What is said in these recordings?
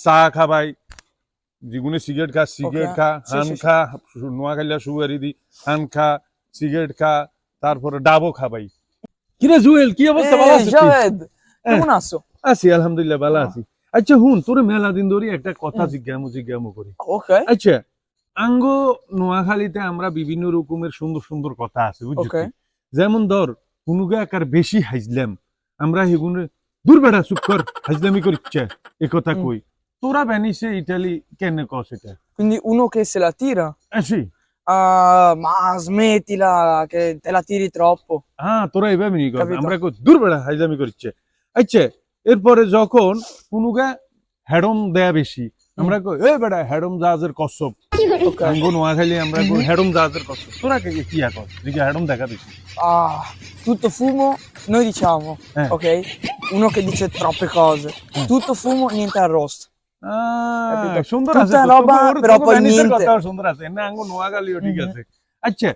চা খাবাই যিগুনে সিগারেট খা সিগারেট. খা হান। খা নোয়াখালিয়া সুগারি দি হান খা সিগারেট খা তারপরে ডাবও খাবাই কিরে জুয়েল কি অবস্থা ভালো আছিস? কেমন আছো আছি আলহামদুলিল্লাহ ভালো। আছি আচ্ছা হুন তোর মেলা দিন ধরে একটা কথা। জিজ্ঞামু জিজ্ঞামু করি ওকে আচ্ছা আঙ্গ নোয়াখালীতে আমরা বিভিন্ন রকমের সুন্দর সুন্দর কথা আছে Okay. যেমন ধর কোনুকে একার বেশি হাইজলাম আমরা হেগুনে দূর বেড়া চুপ কর হাইজলামি করিচ্ছে এ কথা। কই তোরা বেনিসে ইটালি কেন কস এটা quindi uno che se la tira আসি ah, ma smettila che te la tiri troppo হ্যাঁ তোরা এভাবে নি কর Capito. আমরা কই দূর বেড়া হাইজলামি করিচ্ছে আচ্ছা এরপরে যখন কোনুকে হেডম দেয়া বেশি আমরা কই এ বেড়া হেডম জাহাজের কচ্ছপ ok আঙ্গ নোয়াখালী আমরা কই হুম। হেডম জাহাজের কচ্ছপ তোরা কে কি কর দিকে হেডম দেখা বেশি ah, tutto fumo noi diciamo Eh. ok uno che dice troppe cose Eh. tutto fumo niente arrosto আহ, Capito? সুন্দর আছে সুন্দর আছে। না আঙ্গ নোয়াখালীও ঠিক। আছে। আচ্ছা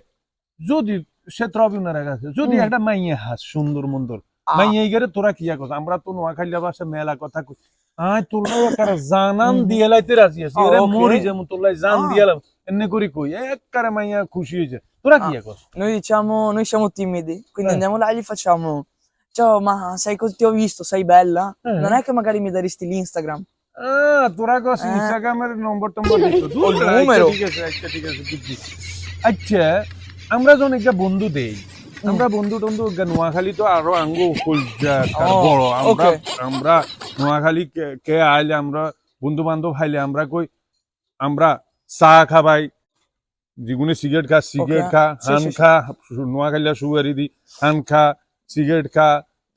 যদি সে ত্রবিনার কাছে যদি। একটা মাইয়ে হাস সুন্দর মন্দর মাইয়ে গেলে তোরা কি কস আমরা তো নোয়াখালী ভাষা মেলা কথা কই। আয় তোলাই একার জানান। দিয়ে লাইতে রাজি আছি। এরে. মরি যেমন তোলাই জান Ah. দিয়ালাম এমনি করি কই একবারে মাইয়া খুশি হয়েছে। তোরা কি কস noi diciamo noi siamo timidi quindi andiamo là e gli facciamo ciao ma sai cosa ti ho visto sei bella non è che magari mi daresti l'Instagram আহ, তোরা কস। ইনস্টাগ্রামের নম্বর টম্বর ঠিক আছে আচ্ছা ঠিক আছে আচ্ছা আমরা যখন একটা বন্ধু দেই আমরা বন্ধু টন্ধু নোয়াখালী তো আরও আঙ্গ বড়। আমরা. আমরা নোয়াখালী কে- আইলে আমরা বন্ধু বান্ধব হাইলে আমরা কই আমরা চা খাবাই যেগুনে সিগারেট খা সিগারেট খা হান। খা নোয়াখালীয়া সুগারি দি হান খা সিগারেট খা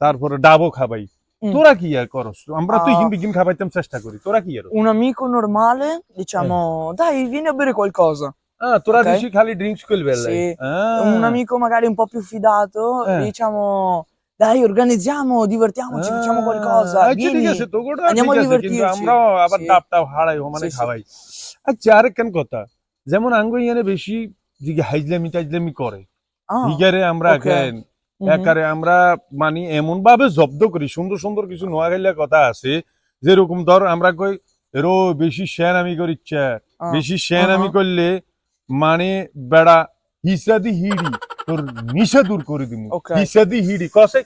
তারপরে ডাবো খাবাই। Mm. তোরা কি আর করস আমরা তো আহ, ইগিন বিগিন খাবাইতাম চেষ্টা করি তোরা কি আর un amico normale diciamo dai vieni a bere qualcosa Ah, তোরা Ok. বেশি খালি ড্রিঙ্কস করবে Sì. Ah. un amico magari un po' più fidato Eh. diciamo dai organizziamo divertiamoci facciamo qualcosa আচ্ছা ঠিক vieni আছে তো গোটা andiamo ঠিক a আছে কিন্তু divertirci আমরাও আবার Sì. ডাব টাব হারাই মানে Sì, sì. খাওয়াই আচ্ছা আরেকখান কথা যেমন আঙ্গ ইয়ানে বেশি দিকে হাইজলামি টাইজলামি করে ah, হিগারে আমরা Okay. কেন mhm. একারে আমরা মানে এমন ভাবে জব্দ করি সুন্দর সুন্দর কিছু নোয়াখাইলা কথা আছে যেরকম ধর আমরা কই এরো বেশি শেন আমি করিচ্ছে বেশি শেন আমি। করলে মানে বেড়া হিসাদি হিড়ি তোর নিশা দূর করে দিমু. হিসাদি হিড়ি কসে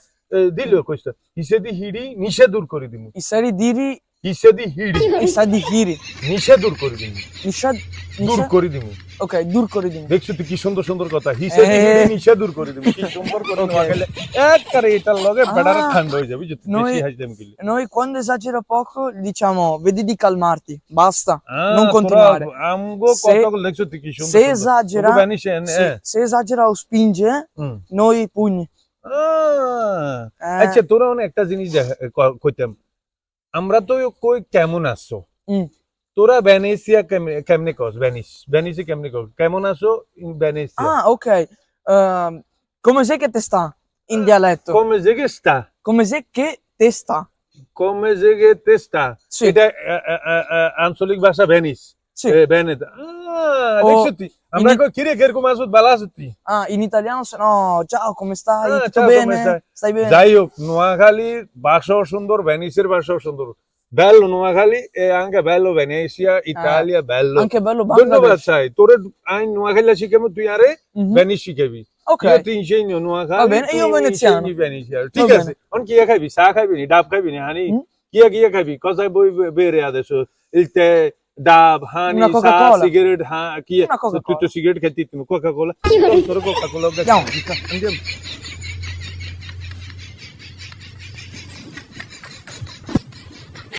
দিল কইছ হিসাদি হিড়ি নিশা দূর করে দিমু। di diri হিসাদি হিড়ি di hiri নিশা দূর করে দিমু। nisha দূর করে দিমু। Ok dur করে দিন দেখছ তুই কি সুন্দর সুন্দর কথা Eh. নিশা দূর করে দিমু কি সুন্দর করে Okay. নোয়াখাইলে একবারে এটার লগে বেড়ার. ঠান্ডা হয়ে যাবে বেশি হাসদাম গেলি noi quando esagera poco diciamo vedi di calmarti basta Non তোরা continuare. আমগো কথাগুলো দেখছ তুই কি সুন্দর se সুন্দর। esagera বানিশেন, se, se esagera o spinge noi pugni আচ্ছা তোরা একটা জিনিস কইতাম আমরা তো কই কেমন আছো। তোরা ভেনেসিয়া কেমনে কস? ভেনিস ভেনিসে কেমনে কস? কেমন আছো ইন ভেনেসিয়া ah ok Ehm, come sei che te sta in dialetto কমে জেগে স্টা come sei che te sta কমে জেগে তেস্টা sì এটা আ, আ, আ, আ, আঞ্চলিক ভাষা ভেনিস দেখছ আমরা কই কিরে আছো ভালো আছো তুই ah in italiano se no ciao come stai Ah, tutto bene stai? stai bene যাই হোক নোয়াখালীর ভাষাও সুন্দর ভেনিসের ভাষাও সুন্দর বেলো নোয়াখালী এ আঙ্কে বেলো ভেনেসিয়া ইতালিয়া বেলো anche bello ধন্যবাদ Bangladesh চাই তোরে আইন নোয়াখালী শিখাবো তুই আরে Mhm. ভেনিস শিখাবি ok io ti insegno Noakhali Va bene, তুই io veneziano. insegni Venezia ঠিক Va আছে অন কি খাবি চা খাবি নি ডাব খাবি নি হানি Mm. কি কি খাবি cosa vuoi bere adesso il tè ডাব হানি Una চা Coca-Cola. সিগারেট হা কি Una Coca-Cola. তুই তো সিগারেট খেতি তুমি কোকা কোলা তোর কোকা কোলা Andiamo. andiamo